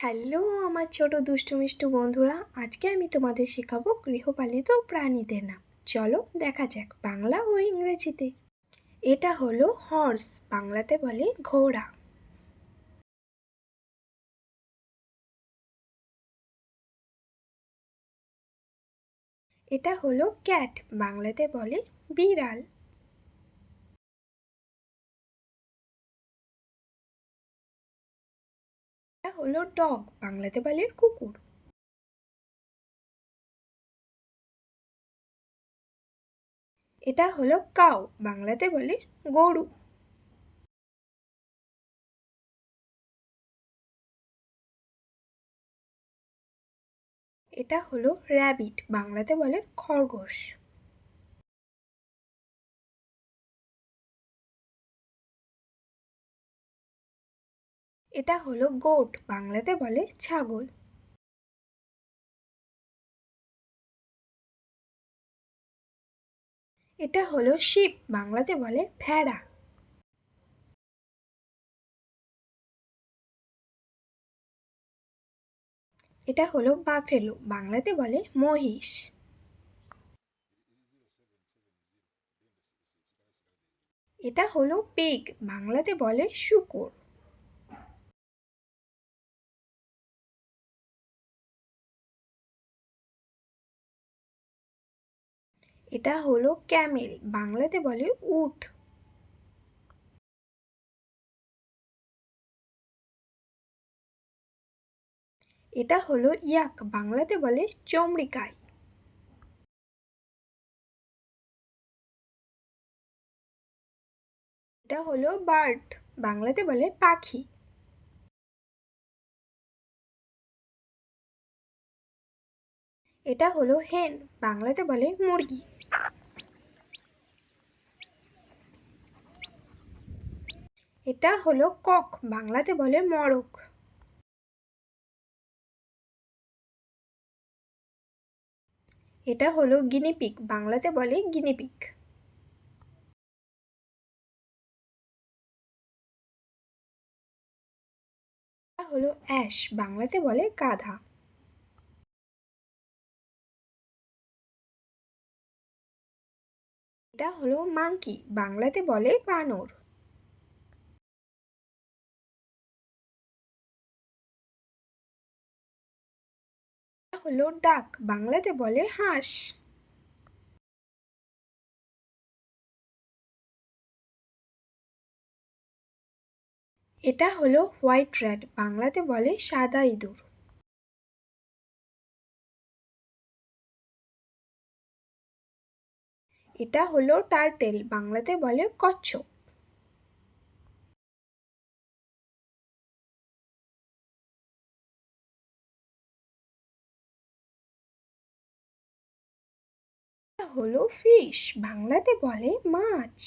Hello, আমার ছোট দুষ্টু মিষ্টু বন্ধুরা, আজকে আমি তোমাদের শেখাবো গৃহপালিত প্রাণীদের নাম। চলো দেখা যাক, বাংলা ও ইংরেজিতে। এটা হলো হর্স, বাংলাতে বলে ঘোড়া। এটা হলো ক্যাট, বাংলাতে বলে বিড়াল। হলো ডগ, বাংলাতে বলে কুকুর। এটা হলো কাউ, বাংলাতে বলে গরু। এটা হলো র্যাবিট, বাংলাতে বলে খরগোশ। এটা হলো গোট বাংলাতে বলে ছাগল। এটা হলো শিপ বাংলাতে বলে ভেড়া। এটা হলো বাফেলো বাংলাতে বলে মহিষ। এটা হলো পেগ বাংলাতে বলে শুকর। এটা হলো ক্যামেল, বাংলাতে বলে উট। এটা হলো ইয়াক, বাংলাতে বলে চমড়িকাই এটা হলো বার্ড, বাংলাতে বলে পাখি। এটা হলো হেন বাংলাতে বলে মুরগি। এটা হলো কক, বাংলাতে বলে মরক। এটা হলো গিনিপিক বাংলাতে বলে গিনিপিক হলো অ্যাশ বাংলাতে বলে গাধা। এটা হলো মাংকি বাংলাতে বলে বানর। হলো ডাক, বাংলাতে বলে হাঁস। এটা হলো হোয়াইট র্যাট বাংলাতে বলে সাদা ইঁদুর। এটা হলো টার্টেল বাংলাতে বলে কচ্ছপ। হলো ফিশ বাংলাতে বলে মাছ।